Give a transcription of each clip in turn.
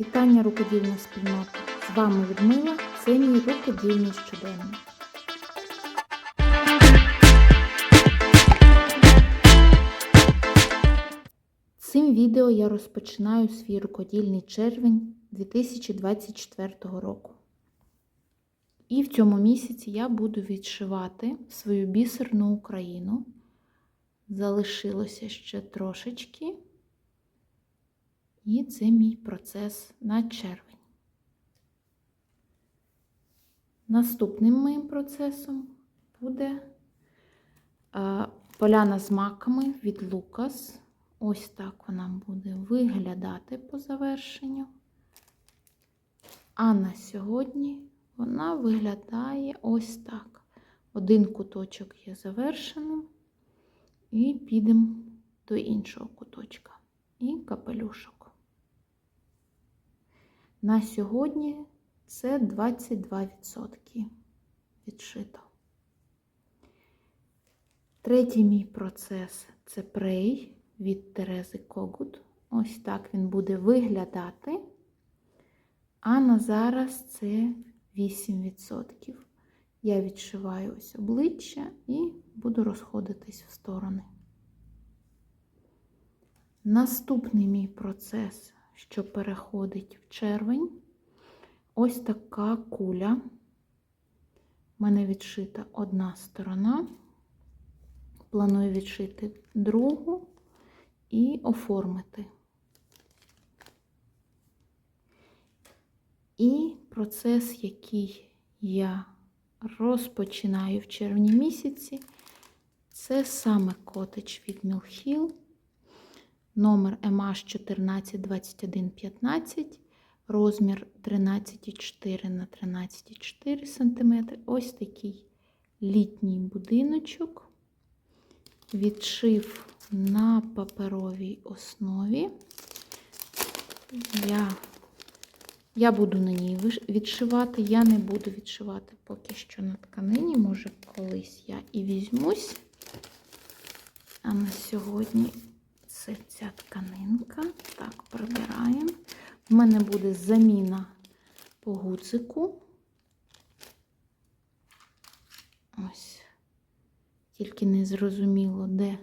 Вітання рукодільна спільнота! З вами Людмила, це мій рукодільний щоденник. Цим відео я розпочинаю свій рукодільний червень 2024 року. І в цьому місяці я буду відшивати свою бісерну Україну. Залишилося ще трошечки. І це мій процес на червень. Наступним моїм процесом буде поляна з маками від Лукас. Ось так вона буде виглядати по завершенню. А на сьогодні вона виглядає ось так. Один куточок є завершеним, і підемо до іншого куточка. І капелюшок. На сьогодні це 22% відшито. Третій мій процес це прей від Терези Когут. Ось так він буде виглядати. А на зараз це 8%. Я відшиваю ось обличчя і буду розходитись в сторони. Наступний мій процес, що переходить в червень, ось така куля. У мене відшита одна сторона. Планую відшити другу і оформити. І процес, який я розпочинаю в червні місяці, це саме котедж від Мілхіл, номер MH 142115, розмір 13,4 на 13,4 см. Ось такий літній будиночок. Відшив на паперовій основі. Я я буду на ній відшивати, я не буду відшивати поки що на тканині, може, колись я і візьмусь. А на сьогодні це ця тканинка. Так, прибираємо. У мене буде заміна по гудзику. Ось. Тільки не зрозуміло, де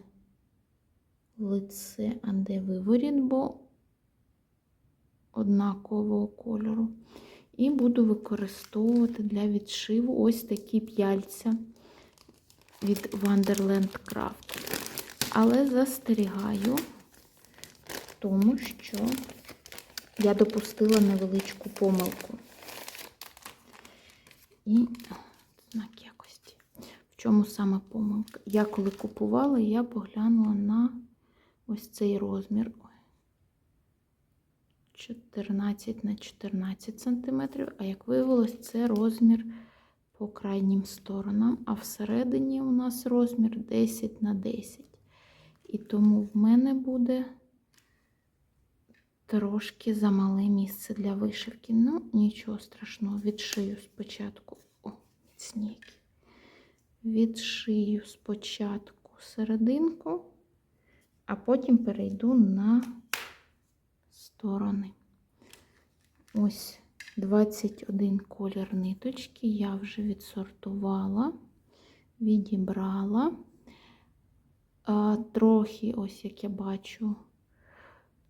лице, а де виворіт, бо однакового кольору. І буду використовувати для відшиву ось такі п'яльця від Wonderland Craft. Але застерігаю в тому, що я допустила невеличку помилку. І знак якості. В чому саме помилка? Я коли купувала, я поглянула на ось цей розмір. 14 на 14 см, а як виявилось, це розмір по крайнім сторонам, а всередині у нас розмір 10 на 10. І тому в мене буде трошки замале місце для вишивки. Ну, нічого страшного, відшию спочатку. О, міцніки. Відшию спочатку серединку, а потім перейду на сторони. Ось 21 колір ниточки я вже відсортувала, відібрала. А, Трохи, ось як я бачу,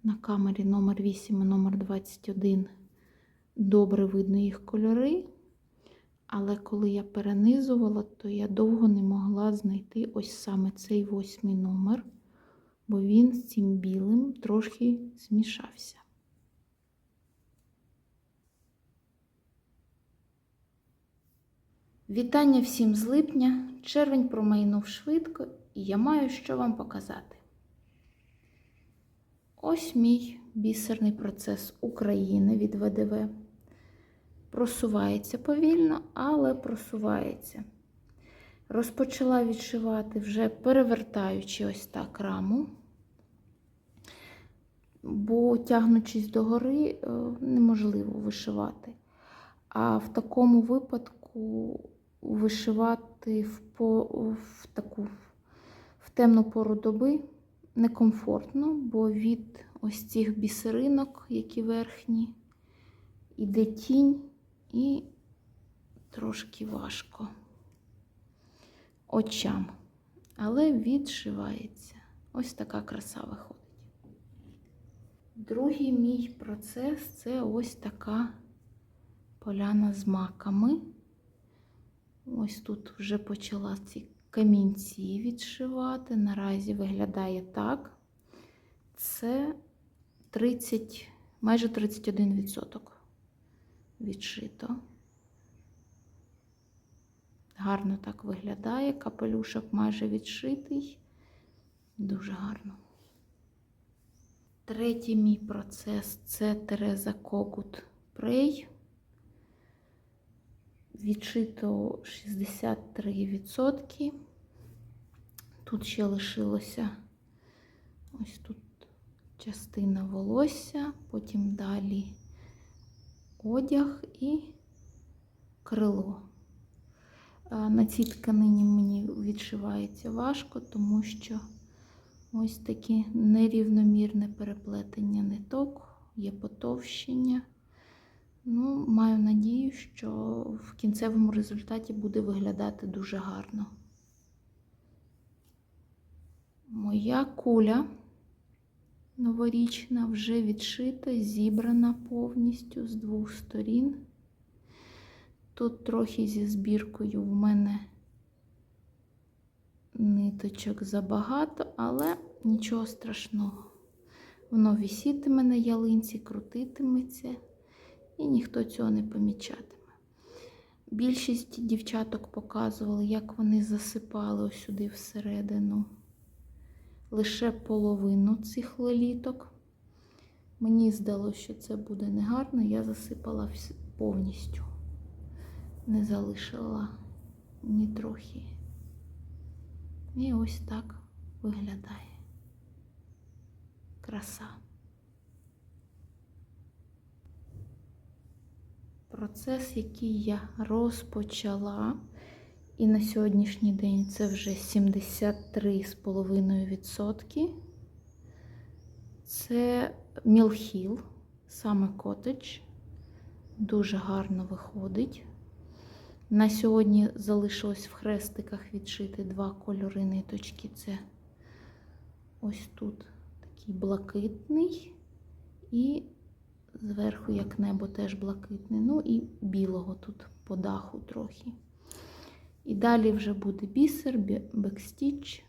на камері номер 8 і номер 21 добре видно їх кольори. Але коли я перенизувала, то я довго не могла знайти ось саме цей восьмий номер бо він з цим білим трошки змішався. Вітання всім з липня. Червень промайнув швидко, і я маю що вам показати. Ось мій бісерний процес України від ВДВ. Просувається повільно, але просувається. Розпочала відшивати вже перевертаючи ось так раму бо тягнучись догори, е, неможливо вишивати. А в такому випадку вишивати в, по, в таку темну пору доби некомфортно, бо від ось цих бісеринок, які верхні, іде тінь і трошки важко очам. Але відшивається. Ось така краса виходить. Другий мій процес це ось така поляна з маками. Ось тут вже почала ці камінці відшивати. Наразі виглядає так. Це 30, майже 31% відшито. Гарно так виглядає. Капелюшок майже відшитий. Дуже гарно. Третій мій процес це Тереза Когут Прей. Відшито 63%. Тут ще лишилося ось тут частина волосся, потім далі одяг і крило. На цій тканині мені відшивається важко, тому що ось таке нерівномірне переплетення ниток, є потовщення. Ну, Маю надію, що в кінцевому результаті буде виглядати дуже гарно. Моя куля новорічна вже відшита, зібрана повністю з двох сторін. Тут трохи зі збіркою в мене ниточок забагато, але нічого страшного. Воно висітиме на ялинці, крутитиметься, і ніхто цього не помічатиме. Більшість дівчаток показували, як вони засипали сюди всередину лише половину цих лоліток. Мені здалося, що це буде негарно, я засипала повністю не залишила ні трохи. І ось так виглядає краса. Процес, який я розпочала, і на сьогоднішній день це вже 73,5%. Це мілхіл, саме котедж. Дуже гарно виходить. На сьогодні залишилось в хрестиках відшити два кольори ниточки. Це ось тут такий блакитний, і зверху, як небо, теж блакитний. Ну і білого тут по даху трохи. І далі вже буде бісер, бекстіч.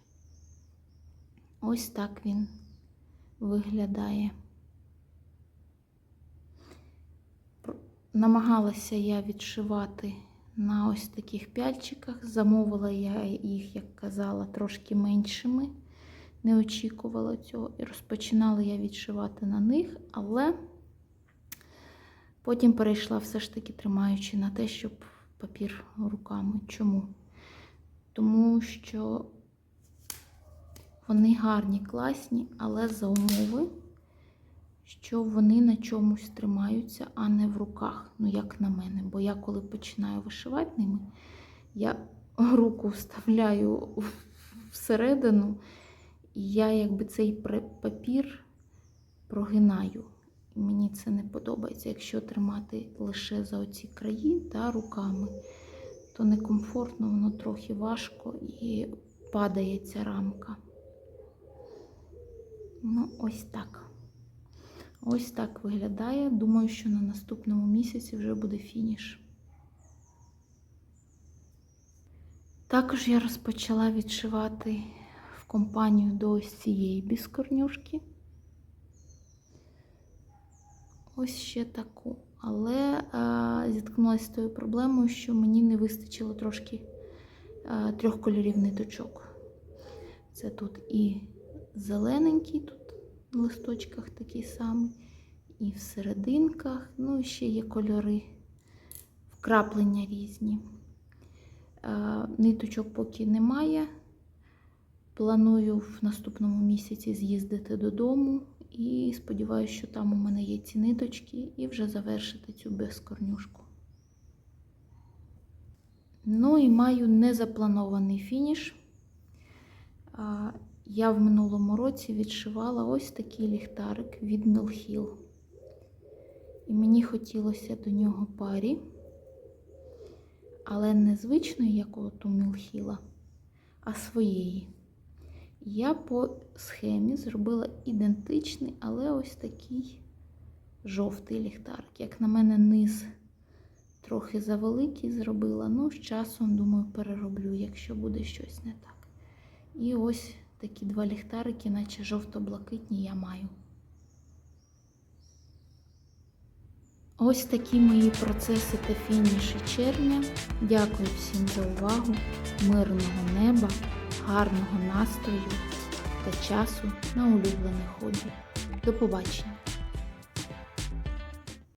Ось так він виглядає. Намагалася я відшивати на ось таких пяльчиках. Замовила я їх, як казала, трошки меншими. Не очікувала цього. І розпочинала я відшивати на них, але потім перейшла все ж таки тримаючи на те, щоб папір руками. Чому? Тому що вони гарні, класні, але за умови що вони на чомусь тримаються, а не в руках, ну, як на мене. Бо я коли починаю вишивати ними, я руку вставляю всередину, і я якби цей папір прогинаю. Мені це не подобається. Якщо тримати лише за оці краї та руками, то некомфортно, воно трохи важко і падає ця рамка. Ну, ось так. Ось так виглядає. Думаю, що на наступному місяці вже буде фініш. Також я розпочала відшивати в компанію до ось цієї біскорнюшки. Ось ще таку. Але а, зіткнулася з тою проблемою, що мені не вистачило трошки а, трьох кольорів ниточок. Це тут і зелененький, тут листочках такий самий, і в серединках, ну і ще є кольори, вкраплення різні. Ниточок поки немає. Планую в наступному місяці з'їздити додому і сподіваюся, що там у мене є ці ниточки, і вже завершити цю безкорнюшку. Ну і маю незапланований фініш. Я в минулому році відшивала ось такий ліхтарик від Мілхіл. І мені хотілося до нього парі, але не звичної, як от у Мілхіла, а своєї. Я по схемі зробила ідентичний, але ось такий жовтий ліхтарик. Як на мене, низ трохи завеликий зробила. Ну, з часом, думаю, перероблю, якщо буде щось не так. І ось такі два ліхтарики, наче жовто-блакитні, я маю. Ось такі мої процеси та фініші червня. Дякую всім за увагу, мирного неба, гарного настрою та часу на улюблене хобі. До побачення!